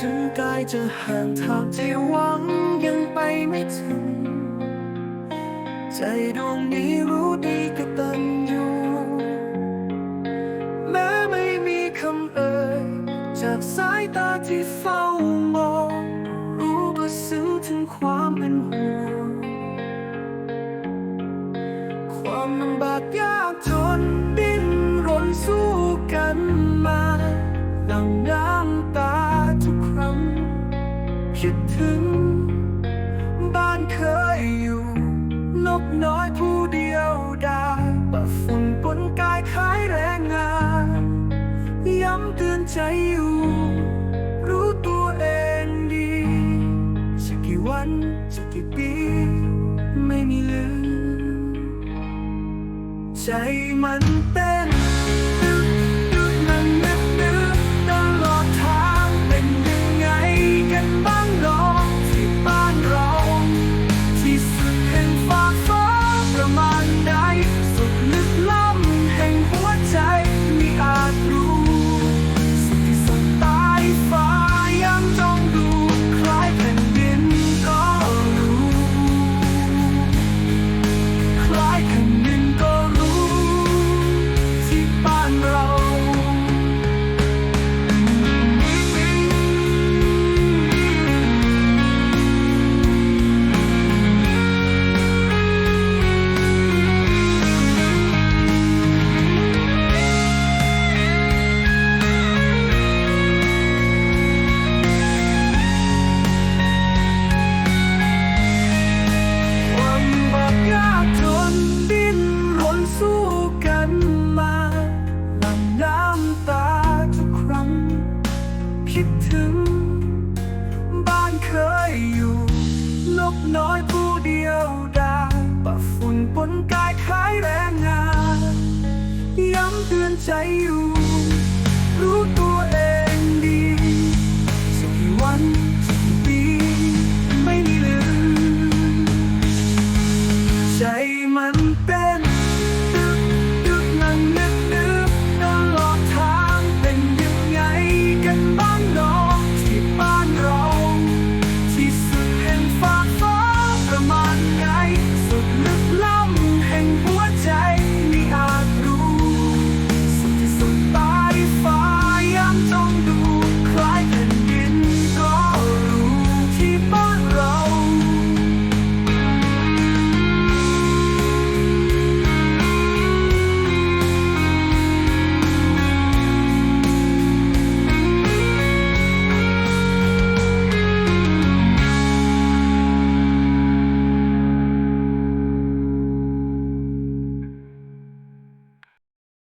ถึงกายจะห่างทางที่หวังยังไปไม่ถึง ใจดวงนี้รู้ดีกตันอยู่แม้ไม่มีคำเอ่ย จากสายตาที่เฝ้ามอง รู้ว่าซึ้งถึงความเป็นห่วงความลำบากยากจนดิ้นรนสู้กันมา เคยอยู่นกน้อยผู้เดียวได้ปะฝุ่นปนกายขายแรงงาน ย้ำเตือนใจอยู่ รู้ตัวเองดีจะกี่วันจะกี่ปี ไม่มีลืม ใจมันเต้น เคยอยู่นกน้อยผู้เดียวดายปะฝุ่นปนกายคล้ายแรงงาน ย้ำเตือนใจอยู่